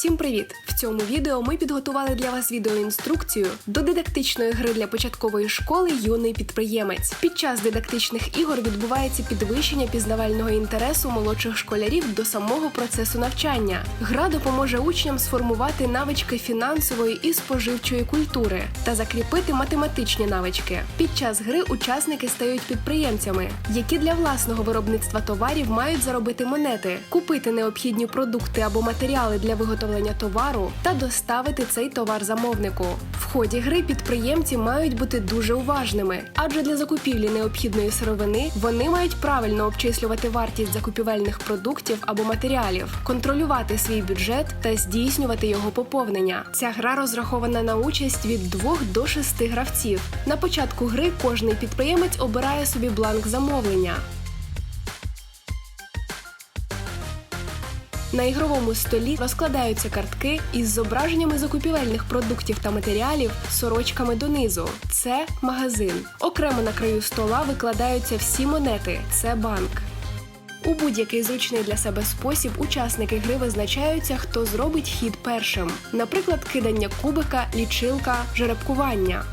Всім привіт! В цьому відео ми підготували для вас відеоінструкцію до дидактичної гри для початкової школи Юний підприємець. Під час дидактичних ігор відбувається підвищення пізнавального інтересу молодших школярів до самого процесу навчання. Гра допоможе учням сформувати навички фінансової і споживчої культури та закріпити математичні навички. Під час гри учасники стають підприємцями, які для власного виробництва товарів мають заробити монети, купити необхідні продукти або матеріали для виготовлення товару та доставити цей товар замовнику. В ході гри підприємці мають бути дуже уважними, адже для закупівлі необхідної сировини вони мають правильно обчислювати вартість закупівельних продуктів або матеріалів, контролювати свій бюджет та здійснювати його поповнення. Ця гра розрахована на участь від 2 до 6 гравців. На початку гри кожний підприємець обирає собі бланк замовлення. На ігровому столі розкладаються картки із зображеннями закупівельних продуктів та матеріалів сорочками донизу. Це магазин. Окремо на краю стола викладаються всі монети. Це банк. У будь-який зручний для себе спосіб учасники гри визначаються, хто зробить хід першим, наприклад, кидання кубика, лічилка, жеребкування.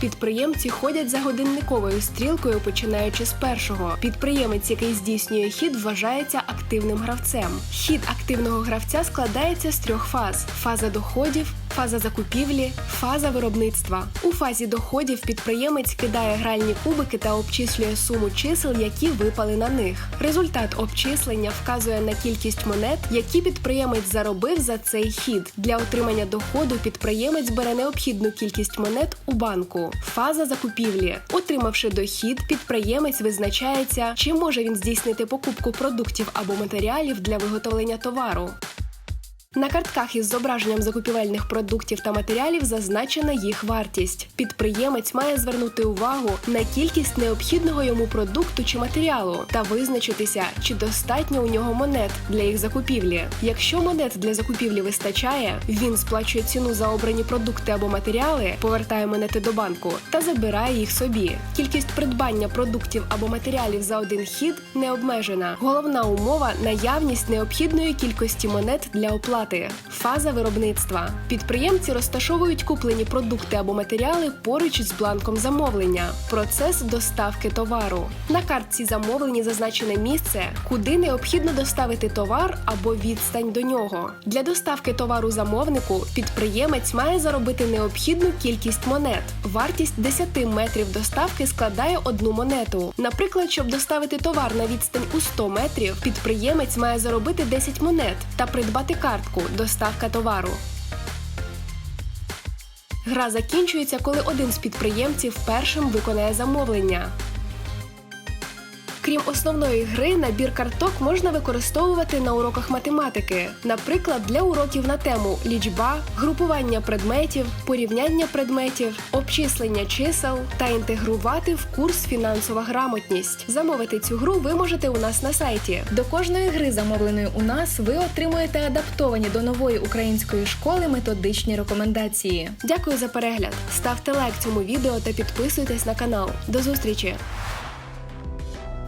Підприємці ходять за годинниковою стрілкою, починаючи з першого. Підприємець, який здійснює хід, вважається активним гравцем. Хід активного гравця складається з трьох фаз: фаза доходів, фаза закупівлі, фаза виробництва. У фазі доходів підприємець кидає гральні кубики та обчислює суму чисел, які випали на них. Результат обчислення вказує на кількість монет, які підприємець заробив за цей хід. Для отримання доходу підприємець бере необхідну кількість монет у банку. Фаза закупівлі. Отримавши дохід, підприємець визначається, чи може він здійснити покупку продуктів або матеріалів для виготовлення товару. На картках із зображенням закупівельних продуктів та матеріалів зазначена їх вартість. Підприємець має звернути увагу на кількість необхідного йому продукту чи матеріалу та визначитися, чи достатньо у нього монет для їх закупівлі. Якщо монет для закупівлі вистачає, він сплачує ціну за обрані продукти або матеріали, повертає монети до банку та забирає їх собі. Кількість придбання продуктів або матеріалів за один хід не обмежена. Головна умова наявність необхідної кількості монет для оплати. Фаза виробництва. Підприємці розташовують куплені продукти або матеріали поруч з бланком замовлення. Процес доставки товару. На картці замовлення зазначене місце, куди необхідно доставити товар або відстань до нього. Для доставки товару замовнику підприємець має заробити необхідну кількість монет. Вартість 10 метрів доставки складає одну монету. Наприклад, щоб доставити товар на відстань у 100 метрів, підприємець має заробити 10 монет та придбати картку доставка товару. Гра закінчується, коли один з підприємців першим виконає замовлення. Крім основної гри, набір карток можна використовувати на уроках математики, наприклад, для уроків на тему лічба, групування предметів, порівняння предметів, обчислення чисел та інтегрувати в курс фінансова грамотність. Замовити цю гру ви можете у нас на сайті. До кожної гри, замовленої у нас, ви отримуєте адаптовані до нової української школи методичні рекомендації. Дякую за перегляд. Ставте лайк цьому відео та підписуйтесь на канал. До зустрічі!